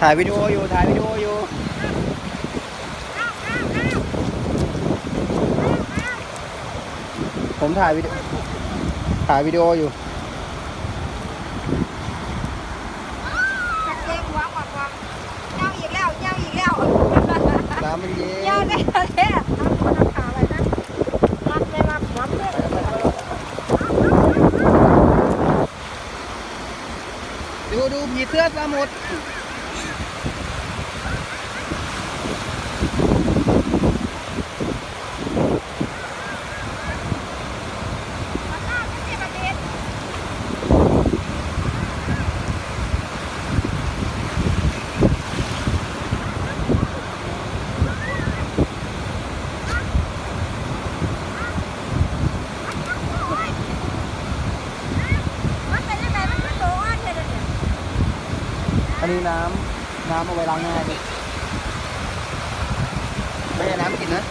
ถ่ายวิดีโออยู่ ถ่ายวิดีโออยู่ ผมถ่ายวิดีโอ ถ่ายวิดีโออยู่จักเล็กหัวกว่ากว่าเจ้าอีกแล้วเจ้าอีกแล้วน้ำมันเย็เจ้านได้แล้วทำคนขาอะไรนะรับเลยรับรับเลยดูดูผีเสื้อสมุทร นี้น้ำน้ำเอาไว้ล้างหน้าดิไม่ใช่น้ำกินนะ